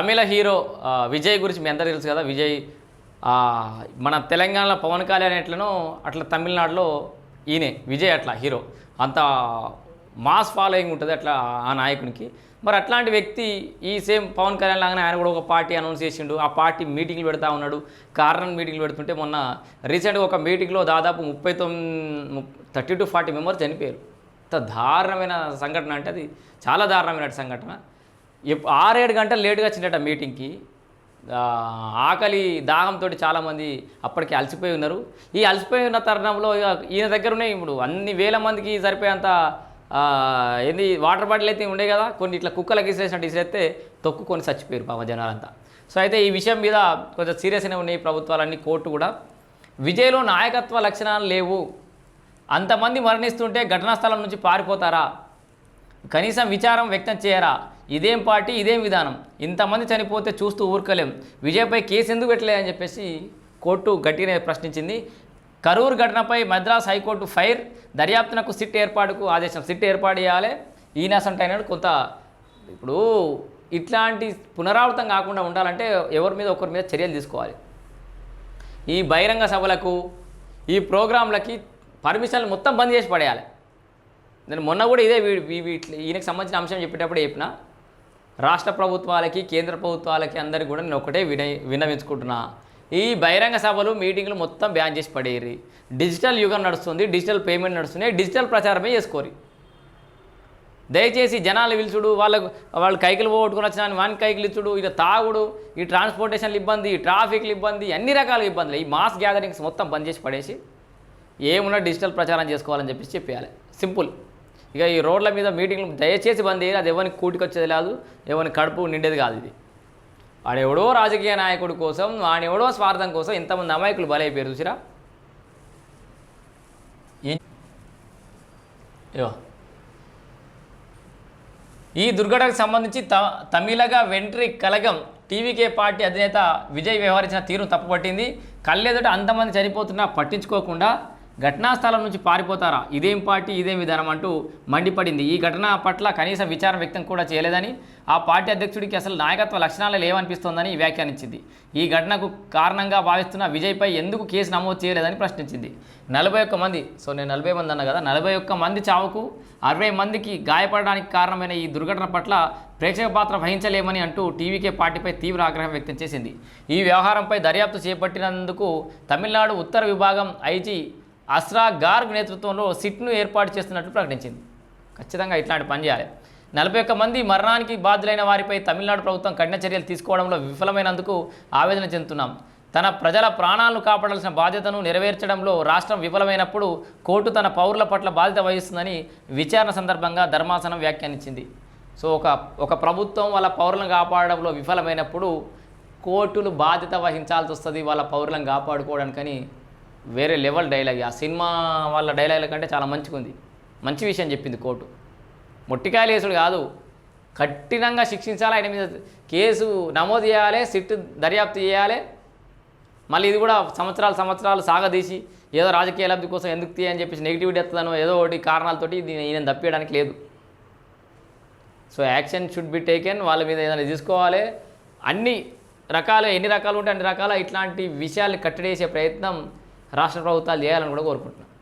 తమిళ hero Vijay గురించి మీ అందరికీ తెలుసు కదా విజయ్ మన తెలంగాణలో పవన్ కళ్యాణ్ ఎట్లనో అట్లా తమిళనాడులో ఈయనే విజయ్ అట్లా హీరో. అంత మాస్ ఫాలోయింగ్ ఉంటుంది అట్లా ఆ నాయకునికి. మరి అట్లాంటి వ్యక్తి ఈ సేమ్ పవన్ కళ్యాణ్ లాగానే ఆయన కూడా ఒక పార్టీ అనౌన్స్ చేసిండు. ఆ పార్టీ మీటింగ్లు పెడతా ఉన్నాడు. కారణం మీటింగ్లు పెడుతుంటే మొన్న రీసెంట్గా ఒక మీటింగ్లో దాదాపు ముప్పై తొమ్మిది థర్టీ టు ఫార్టీ మెంబర్స్ చనిపోయారు. ఇంత దారుణమైన సంఘటన అంటే అది చాలా దారుణమైన సంఘటన. ఆరేడు గంటలు లేటుగా వచ్చిందట మీటింగ్కి. ఆకలి దాహంతో చాలామంది అప్పటికి అలసిపోయి ఉన్నారు. ఈ అలసిపోయి ఉన్న తరుణంలో ఈయన దగ్గర ఉన్నాయి ఇప్పుడు అన్ని వేల మందికి సరిపోయేంత ఏంది వాటర్ బాటిల్ అయితే ఉండే కదా కొన్ని ఇట్లా కుక్కలకి ఇసిరేసినట్టు ఇసిరేస్తే తొక్కుకొని చచ్చిపోయారు పాప జనాలంతా. సో అయితే ఈ విషయం మీద కొంచెం సీరియస్గానే ఉన్నాయి ప్రభుత్వాలన్నీ కోర్టు కూడా. విజయ్లో నాయకత్వ లక్షణాలు లేవు. అంతమంది మరణిస్తుంటే ఘటనా స్థలం నుంచి పారిపోతారా? కనీసం విచారం వ్యక్తం చేయరా? ఇదేం పార్టీ ఇదేం విధానం? ఇంతమంది చనిపోతే చూస్తూ ఊరుకోలేం. విజయ్పై కేసు ఎందుకు పెట్టలే అని చెప్పేసి కోర్టు గట్టిగా ప్రశ్నించింది. కరూరు ఘటనపై మద్రాస్ హైకోర్టు ఫైర్ దర్యాప్తునకు సిట్ ఏర్పాటుకు ఆదేశం. సిట్ ఏర్పాటు చేయాలి. ఈనాసంటైనాడు కొంత ఇప్పుడు ఇట్లాంటి పునరావృతం కాకుండా ఉండాలంటే ఎవరి మీద ఒకరి మీద చర్యలు తీసుకోవాలి. ఈ బహిరంగ సభలకు ఈ ప్రోగ్రాంలకి పర్మిషన్లు మొత్తం బంద్ చేసి పడేయాలి. నేను మొన్న కూడా ఇదే వీటి- ఈయనకు సంబంధించిన అంశం చెప్పేటప్పుడు చెప్పిన. రాష్ట్ర ప్రభుత్వాలకి కేంద్ర ప్రభుత్వాలకి అందరికి కూడా నేను ఒకటే విన విన్నవించుకుంటున్నా. ఈ బహిరంగ సభలు మీటింగ్లు మొత్తం బ్యాన్ చేసి పడేయరు డిజిటల్ యుగం నడుస్తుంది డిజిటల్ పేమెంట్ నడుస్తుంది డిజిటల్ ప్రచారమే చేసుకోరు దయచేసి జనాలు పిలుచుడు వాళ్ళకు వాళ్ళు కైకిలు పోగొట్టుకుని వచ్చిన వాని కైకిలు ఇచ్చుడు ఇక తాగుడు ఈ ట్రాన్స్పోర్టేషన్లు ఇబ్బంది ఈ ట్రాఫిక్లు ఇబ్బంది అన్ని రకాల ఇబ్బందులు. ఈ మాస్ గ్యాదరింగ్స్ మొత్తం బంద్ చేసి పడేసి ఏమున్నా డిజిటల్ ప్రచారం చేసుకోవాలని చెప్పేసి చెప్పేయాలి. సింపుల్. ఇక ఈ రోడ్ల మీద మీటింగ్లు దయచేసి బంద్ చేయాలి. అది ఎవరికి కూటికొచ్చేది కాదు ఎవరిని కడుపు నిండేది కాదు ఇది. వాడెవడో రాజకీయ నాయకుడి కోసం వాడెవడో స్వార్థం కోసం ఇంతమంది అమాయకులు బలైపోయారు చూసిరా? ఈ దుర్ఘటనకు సంబంధించి త తమిళగా వెంట్రి కలగం టీవీకే పార్టీ అధినేత విజయ్ వ్యవహరించిన తీరు తప్పుపట్టింది. కళ్ళెదుట అంతమంది చనిపోతున్నా పట్టించుకోకుండా ఘటనా స్థలం నుంచి పారిపోతారా? ఇదేం పార్టీ ఇదేం విధానం అంటూ మండిపడింది. ఈ ఘటన పట్ల కనీస విచారం వ్యక్తం కూడా చేయలేదని ఆ పార్టీ అధ్యక్షుడికి అసలు నాయకత్వ లక్షణాలు లేవనిపిస్తోందని వ్యాఖ్యానించింది. ఈ ఘటనకు కారణంగా భావిస్తున్న విజయ్పై ఎందుకు కేసు నమోదు చేయలేదని ప్రశ్నించింది. నలభై ఒక్క మంది సో నేను నలభై మంది అన్నా కదా నలభై ఒక్క మంది చావుకు అరవై మందికి గాయపడడానికి కారణమైన ఈ దుర్ఘటన పట్ల ప్రేక్షక పాత్ర వహించలేమని అంటూ టీవీకే పార్టీపై తీవ్ర ఆగ్రహం వ్యక్తం చేసింది. ఈ వ్యవహారంపై దర్యాప్తు చేపట్టినందుకు తమిళనాడు ఉత్తర విభాగం ఐజీ అస్రా గార్గ్ నేతృత్వంలో సిట్ను ఏర్పాటు చేస్తున్నట్లు ప్రకటించింది. ఖచ్చితంగా ఇట్లాంటి పని చేయాలి. నలభై ఒక్క మంది మరణానికి బాధ్యులైన వారిపై తమిళనాడు ప్రభుత్వం కఠిన చర్యలు తీసుకోవడంలో విఫలమైనందుకు ఆవేదన చెందుతున్నాం. తన ప్రజల ప్రాణాలను కాపాడాల్సిన బాధ్యతను నెరవేర్చడంలో రాష్ట్రం విఫలమైనప్పుడు కోర్టు తన పౌరుల పట్ల బాధ్యత వహిస్తుందని విచారణ సందర్భంగా ధర్మాసనం వ్యాఖ్యానించింది. సో ఒక ఒక ప్రభుత్వం వాళ్ళ పౌరులను కాపాడడంలో విఫలమైనప్పుడు కోర్టులు బాధ్యత వహించాల్సి వస్తుంది వాళ్ళ పౌరులను కాపాడుకోవడానికని వేరే లెవెల్ డైలాగ్. ఆ సినిమా వాళ్ళ డైలాగుల కంటే చాలా మంచిగా ఉంది మంచి విషయం చెప్పింది కోర్టు. మొట్టికాయలు వేసుడు కాదు. కఠినంగా శిక్షించాలి ఆయన మీద. కేసు నమోదు చేయాలి సిట్ దర్యాప్తు చేయాలి. మళ్ళీ ఇది కూడా సంవత్సరాలు సంవత్సరాలు సాగదీసి ఏదో రాజకీయ లబ్ధి కోసం ఎందుకు తీయని చెప్పేసి నెగిటివిటీ ఎత్తదనో ఏదో ఒకటి కారణాలతోటి ఈయన తప్పియడానికి లేదు. So action should be taken. వాళ్ళ మీద ఏదైనా తీసుకోవాలి. అన్ని రకాలు ఎన్ని రకాలు ఉంటే అన్ని రకాల ఇట్లాంటి విషయాలు కట్టడేసే ప్రయత్నం రాష్ట్ర ప్రభుత్వాలు చేయాలని కూడా కోరుకుంటున్నాను